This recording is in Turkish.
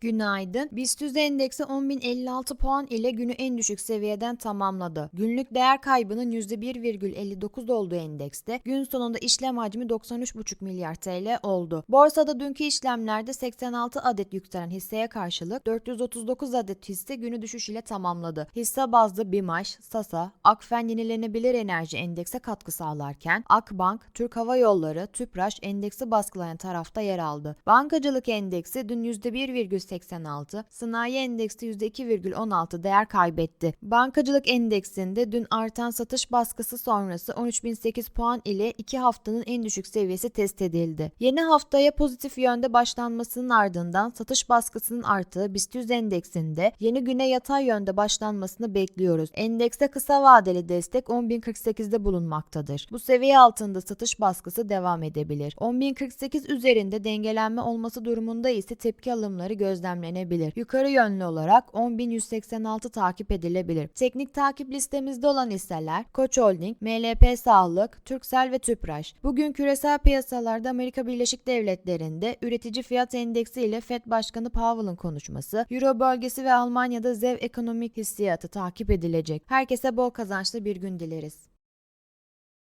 Günaydın. BIST endeksi 10.056 puan ile günü en düşük seviyeden tamamladı. Günlük değer kaybının %1,59 olduğu endekste gün sonunda işlem hacmi 93,5 milyar TL oldu. Borsada dünkü işlemlerde 86 adet yükselen hisseye karşılık 439 adet hisse günü düşüş ile tamamladı. Hisse bazlı BİMAŞ, Sasa, Akfen Yenilenebilir Enerji endekse katkı sağlarken Akbank, Türk Hava Yolları, Tüpraş endeksi baskılayan tarafta yer aldı. Bankacılık endeksi dün %1,86, sanayi endeksi %2,16 değer kaybetti. Bankacılık endeksinde dün artan satış baskısı sonrası 13.008 puan ile 2 haftanın en düşük seviyesi test edildi. Yeni haftaya pozitif yönde başlanmasının ardından satış baskısının arttığı BIST 100 endeksinde yeni güne yatay yönde başlanmasını bekliyoruz. Endekste kısa vadeli destek 10.048'de bulunmaktadır. Bu seviye altında satış baskısı devam edebilir. 10.048 üzerinde dengelenme olması durumunda ise tepki alımları gözlemlenebilir. Yukarı yönlü olarak 10.186 takip edilebilir. Teknik takip listemizde olan hisseler Koç Holding, MLP Sağlık, Turkcell ve Tüpraş. Bugün küresel piyasalarda Amerika Birleşik Devletleri'nde üretici fiyat endeksi ile FED Başkanı Powell'ın konuşması, Euro bölgesi ve Almanya'da ZEV ekonomik hissiyatı takip edilecek. Herkese bol kazançlı bir gün dileriz.